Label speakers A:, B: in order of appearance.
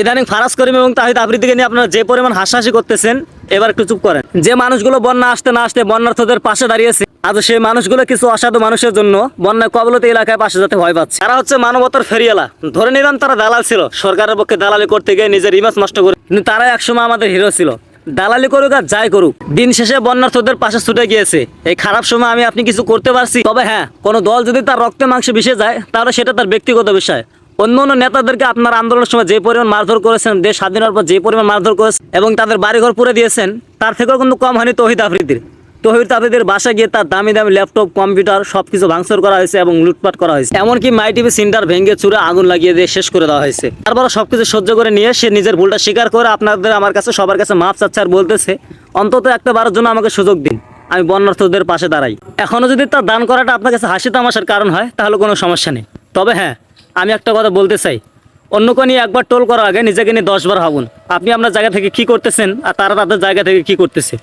A: ইদানিং ফারাজ করিম এবং তাহিদ আফ্রিদিকে নিয়ে আপনারা যে পরিমাণ হাসাহাসি করতেছেন, এবার একটু চুপ করেন। যে মানুষগুলো বন্যা আসতে না আসতে বন্যার্থদের পাশে দাঁড়িয়েছে, আজ সেই মানুষগুলো কিছু অসাধু মানুষের জন্য বন্যায় কবলতে এলাকায় পাশে যেতে ভয় পাচ্ছে। তারা হচ্ছে মানবতার ফেরিয়ালা ধরে নিলাম তারা দালাল ছিল। সরকারের পক্ষে দালালি করতে গিয়ে নিজের ইমেজ নষ্ট করে কিন্তু তারা একসময় আমাদের হিরো ছিল। দালালি করুক আর যাই করুক, দিন শেষে বন্যার্থদের পাশে ছুটে গিয়েছে। এই খারাপ সময় আমি আপনি কিছু করতে পারছি। তবে হ্যাঁ কোনো দল যদি তার রক্তে মাংস মিশে যায়, তাহলে সেটা তার ব্যক্তিগত বিষয়। অন্য অন্য নেতাদেরকে আপনার আন্দোলনের সময় যে পরিমাণ মারধর করেছেন, দেশ স্বাধীন হওয়ার পর যে পরিমাণ মারধর করেছেন এবং তাদের বাড়িঘর পুরে দিয়েছেন, তার থেকেও কিন্তু কম হয়নি তহিদ আফ্রিদির। তহিদ আফ্রিদির বাসা গিয়ে তার দামি দামি ল্যাপটপ, কম্পিউটার সবকিছু ভাঙচুর করা হয়েছে এবং লুটপাট করা হয়েছে। এমনকি মাই টিভি সিন্টার ভেঙে চুরে আগুন লাগিয়ে দিয়ে শেষ করে দেওয়া হয়েছে। তারপর সবকিছু সহ্য করে নিয়ে সে নিজের ভুলটা স্বীকার করে আপনাদের আমার কাছে, সবার কাছে মাপ চাচ্ছে আর বলতেছে, অন্তত একটা বারের জন্য আমাকে সুযোগ দিন, আমি বন্যার্থদের পাশে দাঁড়াই। এখনও যদি তার দান করাটা আপনার কাছে হাসি তামাশার কারণ হয়, তাহলে কোনো সমস্যা নেই। তবে হ্যাঁ আমি একটা কথা বলতে চাই। অন্যকে নিয়ে একবার টোল করার আগে নিজেকে নিয়ে দশবার ভাবুন। আপনি আপনার জায়গা থেকে কি করতেছেন আর তারা তাদের জায়গা থেকে কি করতেছে?